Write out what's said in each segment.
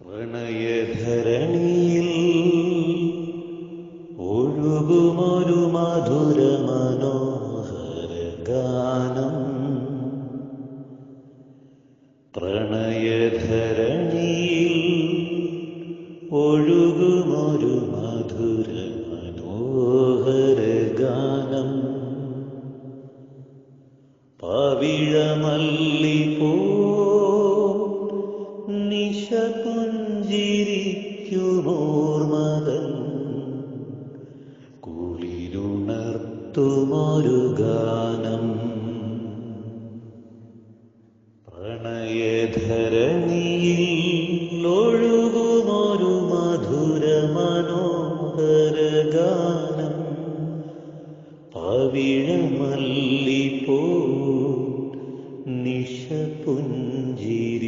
പ്രണയധരണിയിൽ ഒഴുകുമൊരു മധുര മനോഹര ഗാനം. പ്രണയധരണിയിൽ ഒഴുകുമൊരു മധുര മനോഹര ഗാനം. പവിഴമല്ലിപ്പോ നിശപുഞ്ചിരിക്കുമോർമതൻ കുളിരുണർത്തുമൊരു ഗാനം പ്രണയധരണിയിൽ ഒഴുകുമൊരു മധുര മനോഹര ഗാനം പവിഴമല്ലിപ്പോ നിശപുഞ്ചിരിക്കുമോർമതൻ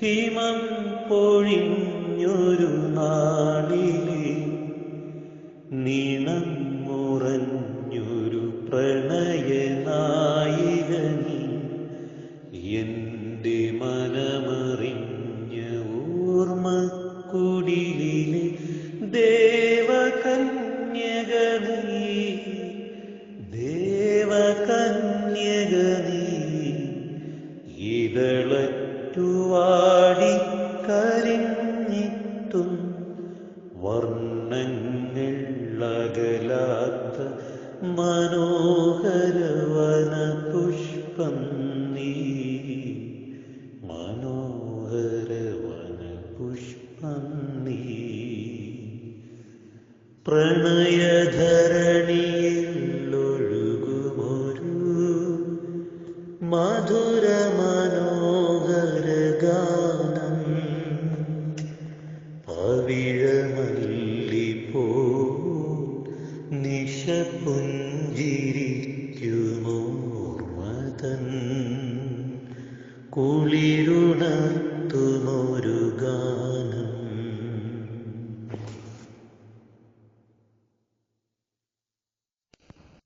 ഹിമം പൊഴിഞ്ഞൊരു നാളിലെ നീണം മുറഞ്ഞൊരു പ്രണയനായികനി എന്റെ മനമറിഞ്ഞ ഓർമ്മക്കുടിലെ ദേവകന്യകനീ പുഷ്പം നീ മനോഹരവന പുഷ്പം നീ പ്രണയധരണിയിൽ ഒഴുകുമൊരു മധുര മനോഹര ഗാനം. പവിഴമല്ലിപ്പോ കുളിരുണർത്തുമോ